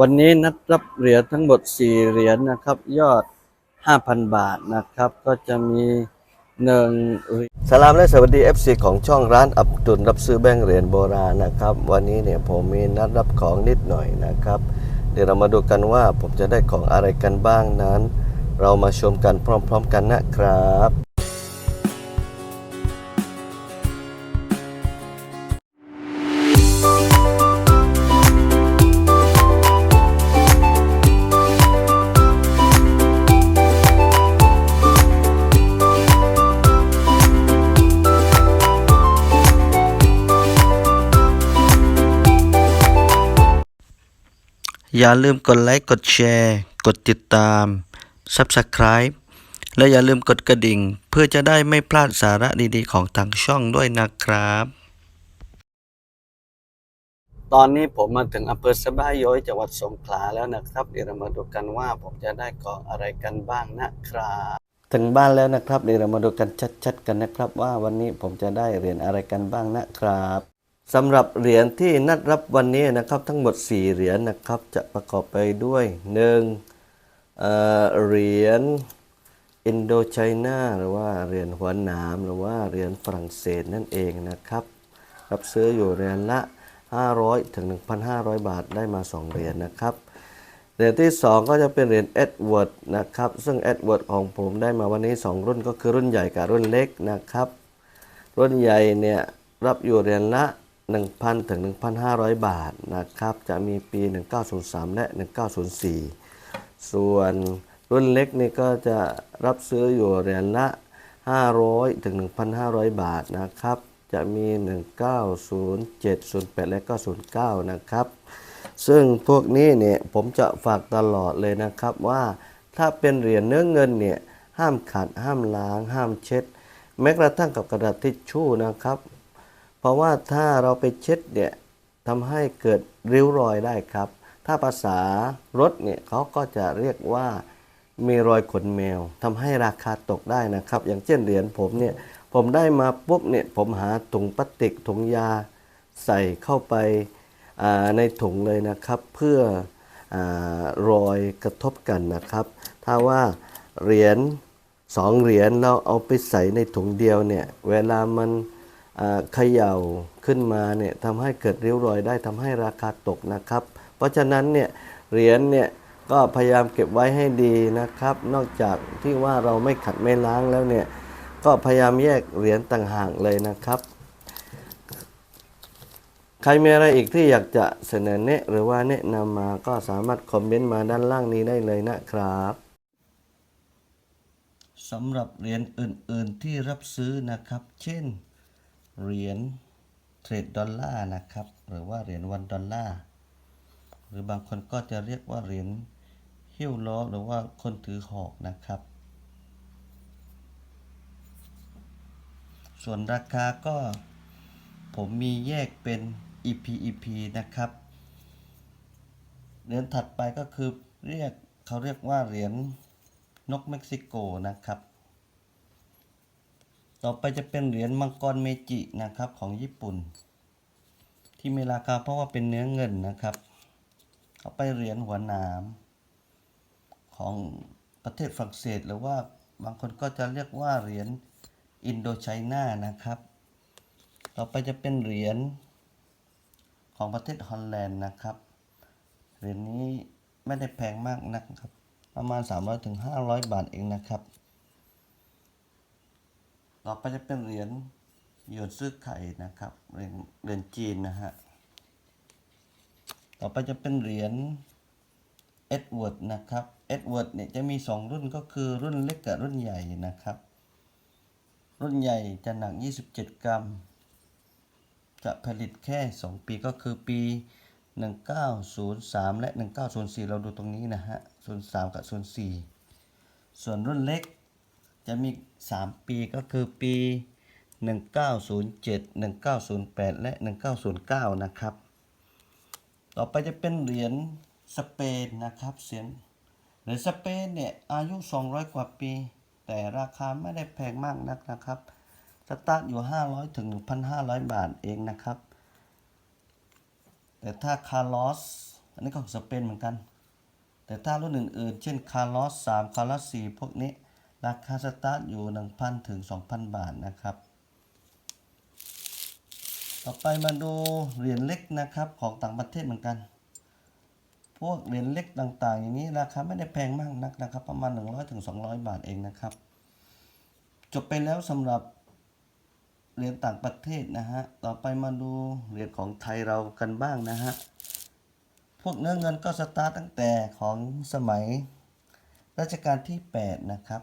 วันนี้นัดรับเหรียญทั้งหมด 4 เหรียญนะครับ ยอด 5,000 บาทนะครับ ก็จะมีหนึ่งเหรียญสลามและสวัสดี FC ของช่องร้านอับดุลรับซื้อแบงค์เหรียญโบราณนะครับ วันนี้เนี่ยผมมีนัดรับของนิดหน่อยนะครับ เดี๋ยวเรามาดูกันว่าผมจะได้ของอะไรกันบ้างนั้น เรามาชมกันพร้อม ๆ กันนะครับ อย่าลืมกดไลค์ กดแชร์ กดติดตาม Subscribe และอย่าลืมกดกระดิ่ง เพื่อจะได้ไม่พลาดสาระดีๆ ของทางช่องด้วยนะครับ ตอนนี้ผมมาถึงอำเภอสะบ้าย้อยจังหวัดสงขลาแล้วนะครับ เดี๋ยวเรามาดูกันว่าผมจะได้ของอะไรกันบ้างนะครับ ถึงบ้านแล้วนะครับ เดี๋ยวเรามาดูกันชัดๆ กันนะครับ ว่าวันนี้ผมจะได้เหรียญอะไรกันบ้างนะครับ สำหรับเหรียญที่นัดรับวันนี้นะครับทั้งหมด 4 เหรียญนะครับจะประกอบไปด้วย1เอ่อเหรียญอินโดไชน่าหรือว่าเหรียญหัวหนามหรือว่าเหรียญฝรั่งเศสนั่นเองนะครับ รับซื้ออยู่เหรียญละ 500ถึง1,500 บาทได้มา 2 เหรียญนะครับเหรียญที่ 2 ก็จะเป็นเหรียญเอ็ดเวิร์ดนะครับซึ่งเอ็ดเวิร์ดของผมได้มาวันนี้ 2 รุ่นก็คือรุ่นใหญ่กับรุ่นเล็กนะครับ รุ่นใหญ่เนี่ยรับอยู่เหรียญละ 1,000 ถึง 1,500 บาทนะครับ จะมีปี 1903 และ 1904 ส่วนรุ่นเล็กนี่ก็จะรับซื้ออยู่เหรียญละ 500 ถึง 1,500 บาทนะครับ จะมี 1907 08 และก็09 นะครับ ซึ่งพวกนี้เนี่ยผมจะฝากตลอดเลยนะครับว่าถ้าเป็นเหรียญเนื้อเงินเนี่ยห้ามขัดห้ามล้าง ห้ามเช็ด แม้กระทั่งกับกระดาษทิชชู่นะครับ เพราะว่าถ้าเราไปเช็ดเนี่ยทำให้เกิดริ้วรอยได้ครับ ถ้าภาษารถเนี่ยเขาก็จะเรียกว่ามีรอยขนแมวทำให้ราคาตกได้นะครับ อย่างเช่นเหรียญผมเนี่ยผมได้มาปุ๊บเนี่ยผมหาถุงพลาสติกถุงยาใส่เข้าไปในถุงเลยนะครับ เพื่ออรอยกระทบกันนะครับ ถ้าว่าเหรียญสองเหรียญเราเอาไปใส่ในถุงเดียวเนี่ยเวลามัน เขย่าขึ้นมาเนี่ยทำให้เกิดริ้วรอยได้ทำให้ราคาตกนะครับ เพราะฉะนั้นเนี่ยเหรียญเนี่ยก็พยายามเก็บไว้ให้ดีนะครับ นอกจากที่ว่าเราไม่ขัดไม่ล้างแล้วเนี่ยก็พยายามแยกเหรียญต่างหากเลยนะครับ ใครมีอะไรอีกที่อยากจะเสนอแนะหรือว่าแนะนำมาก็สามารถคอมเมนต์มาด้านล่างนี้ได้เลยนะครับสำหรับเหรียญอื่น ๆที่รับซื้อนะครับ เช่น เหรียญเทรดดอลลาร์นะครับ หรือว่าเหรียญวันดอลลาร์ หรือบางคนก็จะเรียกว่าเหรียญหิ้วล้อหรือว่าคนถือหอกนะครับ ส่วนราคาก็ผมมีแยกเป็น EP EP นะครับ เหรียญถัดไปก็คือเรียกเขาเรียกว่าเหรียญนกเม็กซิโกนะครับ ต่อไปจะเป็นเหรียญมังกรเมจินะครับของญี่ปุ่น ที่มีราคาเพราะว่าเป็นเนื้อเงินนะครับต่อไปเหรียญหัวหนามของประเทศฝรั่งเศสหรือว่าบางคนก็จะเรียกว่าเหรียญอินโดไชน่านะครับ ต่อไปจะเป็นเหรียญของประเทศฮอลแลนด์นะครับเหรียญนี้ไม่ได้แพงมากนะครับ ประมาณ 300ถึง500 บาทเองนะครับ ต่อไปจะเป็นเหรียญหยวนซื้อไข่นะครับเหรียญเหรียญจีนนะฮะต่อไปจะเป็นเหรียญเอ็ดเวิร์ดนะครับเอ็ดเวิร์ดเนี่ยจะมี 2 รุ่นก็คือรุ่นเล็กกับรุ่นใหญ่นะครับ รุ่นใหญ่จะหนัก 27 กรัม จะผลิตแค่ 2 ปีก็คือปี 1903 และ 1904 เราดูตรงนี้นะฮะ 03 กับ 04 ส่วนรุ่นเล็ก จะมี 3 ปีก็คือปี 1907 1908 และ 1909 นะครับ ต่อไปจะเป็นเหรียญสเปนนะครับเสียงเหรียญสเปนเนี่ยอายุ 200 กว่าปี แต่ราคาไม่ได้แพงมากนักนะครับสตาร์ทอยู่ 500 ถึง 1,500 บาทเองนะครับ แต่ถ้าคาร์ลอสอันนี้ก็ของสเปนเหมือนกัน แต่ถ้ารุ่นอื่นๆ เช่นคาร์ลอสสามคาร์ลอสสี่พวกนี้ ราคาสตาร์ทอยู่ 1,000 ถึง 2,000 บาทนะครับ ต่อไปมาดูเหรียญเล็กนะครับของต่างประเทศเหมือนกัน พวกเหรียญเล็กต่างๆ อย่างนี้ราคาไม่ได้แพงมากนักนะครับ ประมาณ 100ถึง200 บาทเองนะครับ จบไปแล้วสำหรับเหรียญต่างประเทศนะฮะ ต่อไปมาดูเหรียญของไทยเรากันบ้างนะฮะ พวกเนื้อเงินก็สตาร์ตตั้งแต่ของสมัยรัชกาลที่ 8 นะครับ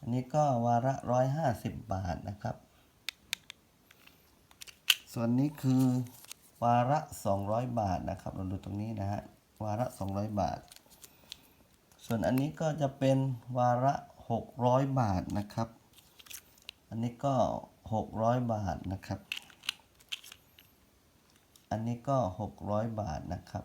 อันนี้ก็วาระ150บาทนะครับ ส่วนนี้คือวาระ200บาทนะครับเราดูตรงนี้นะฮะวาระ200บาท ส่วนอันนี้ก็จะเป็นวาระ600บาทนะครับ อันนี้ก็600บาทนะครับ อันนี้ก็600บาทนะครับ